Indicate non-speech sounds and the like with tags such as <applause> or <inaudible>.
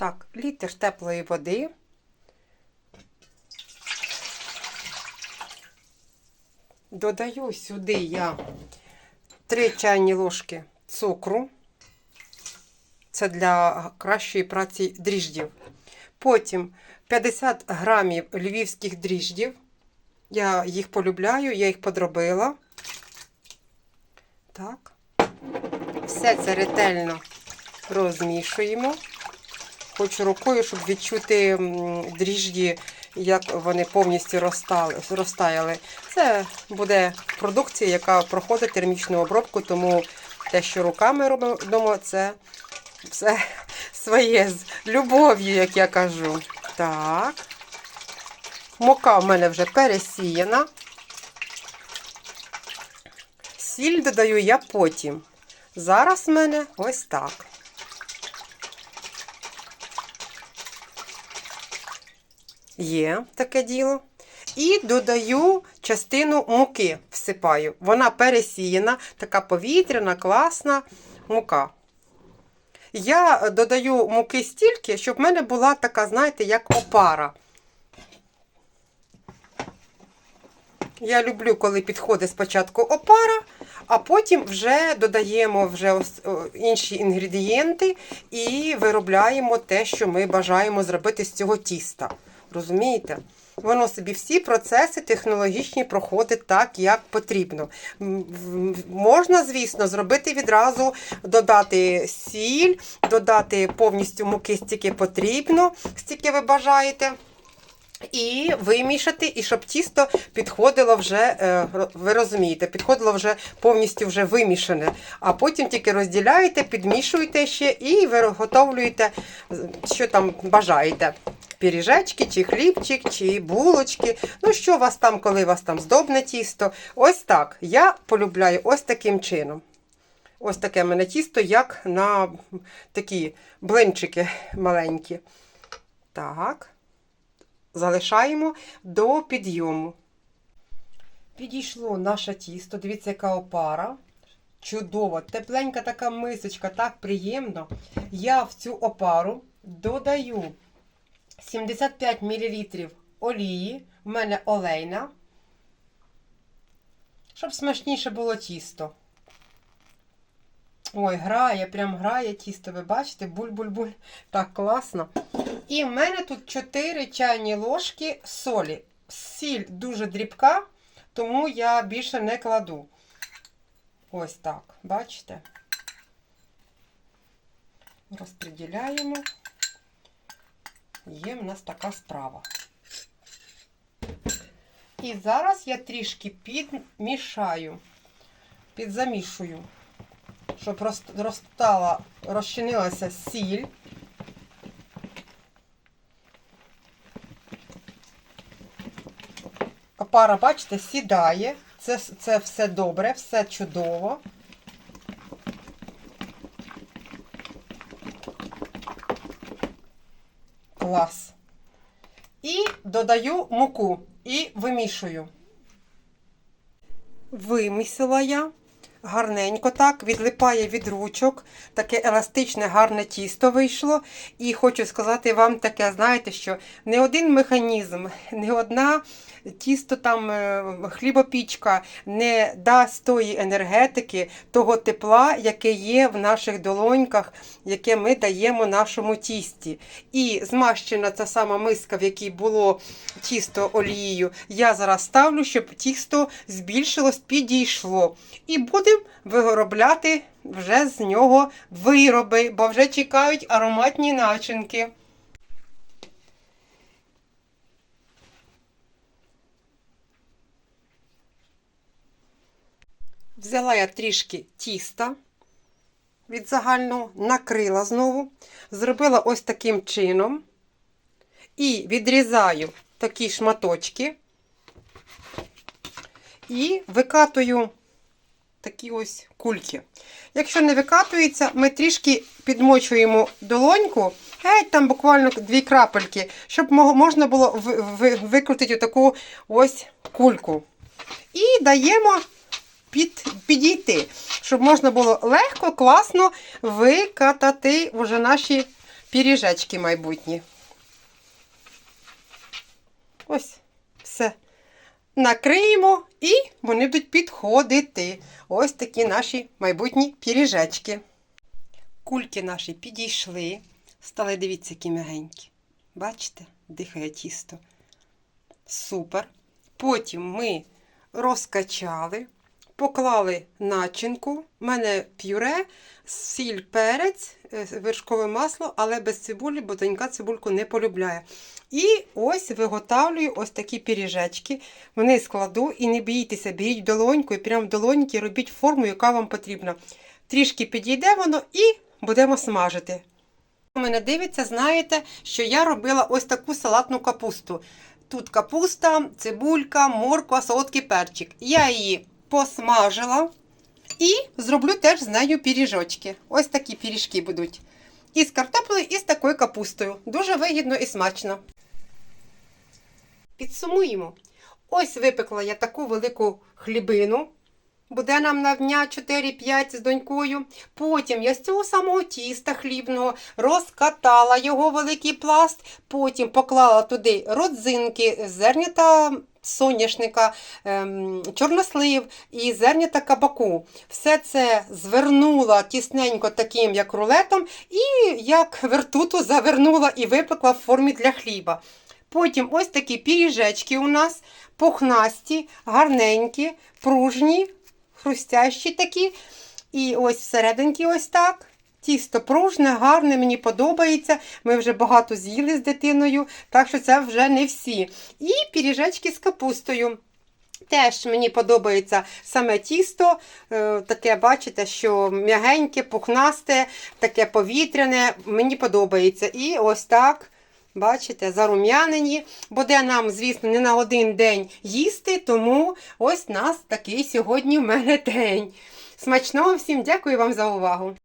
Так, літр теплої води. Додаю сюди я 3 чайні ложки цукру. Це для кращої праці дріждів. Потім 50 грамів львівських дріждів. Я їх полюбляю, я їх подробила. Так. Все це ретельно розмішуємо. Хочу рукою, щоб відчути дріжджі, як вони повністю розтали, розтаяли. Це буде продукція, яка проходить термічну обробку, тому те, що руками робимо, це все <laughs> своє з любов'ю, як я кажу. Так. Мука в мене вже пересіяна. Сіль додаю я потім. Зараз в мене ось так. Є таке діло. І додаю частину муки, всипаю. Вона пересіяна, така повітряна, класна мука. Я додаю муки стільки, щоб в мене була така, знаєте, як опара. Я люблю, коли підходить спочатку опара, а потім вже додаємо вже інші інгредієнти і виробляємо те, що ми бажаємо зробити з цього тіста. Розумієте? Воно собі всі процеси технологічні проходить так, як потрібно. Можна, звісно, зробити відразу, додати сіль, додати повністю муки стільки потрібно, стільки ви бажаєте. І вимішати, і щоб тісто підходило вже, е, ви розумієте, підходило вже повністю вже вимішане. А потім тільки розділяєте, підмішуєте ще і виготовлюєте, що там бажаєте. Піріжечки, чи хлібчик, чи булочки. Ну, що у вас там, коли у вас там здобне тісто. Ось так. Я полюбляю ось таким чином. Ось таке в мене тісто, як на такі блинчики маленькі. Так залишаємо до підйому. Підійшло наше тісто. Дивіться, яка опара. Чудово, тепленька така мисочка, так приємно. Я в цю опару додаю 75 мл олії. В мене олейна. Щоб смачніше було тісто. Ой, грає, прям грає тісто, ви бачите, буль-буль-буль. Так класно. І в мене тут 4 чайні ложки солі. Сіль дуже дрібка, тому я більше не кладу. Ось так, бачите? Розподіляємо. Є в нас така справа. І зараз я трішки підмішаю, підзамішую, щоб розтала, розчинилася сіль. Опара, бачите, сідає. Це, це все добре, все чудово. Клас. І додаю муку і вимішую. Вимісила я. Гарненько так, відлипає від ручок. Таке еластичне, гарне тісто вийшло. І хочу сказати вам таке, знаєте, що не один механізм, не одна тісто там е, хлібопічка не дасть тої енергетики, того тепла, яке є в наших долоньках, яке ми даємо нашому тісті. І змащена ця сама миска, в якій було тісто олією, я зараз ставлю, щоб тісто збільшилось, підійшло. І будемо виробляти вже з нього вироби, бо вже чекають ароматні начинки. Взяла я трішки тіста від загального, накрила знову, зробила ось таким чином. І відрізаю такі шматочки. І викатую такі ось кульки. Якщо не викатується, ми трішки підмочуємо долоньку, геть там буквально дві крапельки, щоб можна було ви- ви- викрутити таку ось кульку. І даємо під, підійти, щоб можна було легко, класно викатати вже наші пиріжечки майбутні. Ось, все. Накриємо і вони будуть підходити. Ось такі наші майбутні піріжечки. Кульки наші підійшли. Стали, дивіться, які м'ягенькі. Бачите, дихає тісто. Супер. Потім ми розкачали, поклали начинку. У мене пюре, сіль, перець, е, вершкове масло, але без цибулі, бо донька цибульку не полюбляє. І ось виготовлюю ось такі пиріжечки. Вони складу і не бійтеся, беріть долоньку і прямо в долоньки робіть форму, яка вам потрібна. Трішки підійде воно і будемо смажити. Мене дивиться, знаєте, що я робила ось таку салатну капусту. Тут капуста, цибулька, морква, солодкий перчик. Я її посмажила і зроблю теж з нею пиріжочки. Ось такі пиріжки будуть. І з картоплею, і з такою капустою. Дуже вигідно і смачно. Підсумуємо. Ось випекла я таку велику хлібину. Буде нам на дня 4-5 з донькою. Потім я з цього самого тіста хлібного розкатала його великий пласт, потім поклала туди родзинки, зернята соняшника, ем, чорнослив і зернята кабаку. Все це звернула тісненько таким, як рулетом, і як вертуту завернула і випекла в формі для хліба. Потім ось такі пиріжечки у нас пухнасті, гарненькі, пружні, хрустящі такі. І ось всерединки ось так. Тісто пружне, гарне, мені подобається. Ми вже багато з'їли з дитиною, так що це вже не всі. І пиріжечки з капустою. Теж мені подобається саме тісто, е, таке, бачите, що м'ягеньке, пухнасте, таке повітряне. Мені подобається. І ось так. Бачите, зарум'янені. Буде нам, звісно, не на один день їсти, тому ось нас такий сьогодні в мене день. Смачного всім дякую вам за увагу!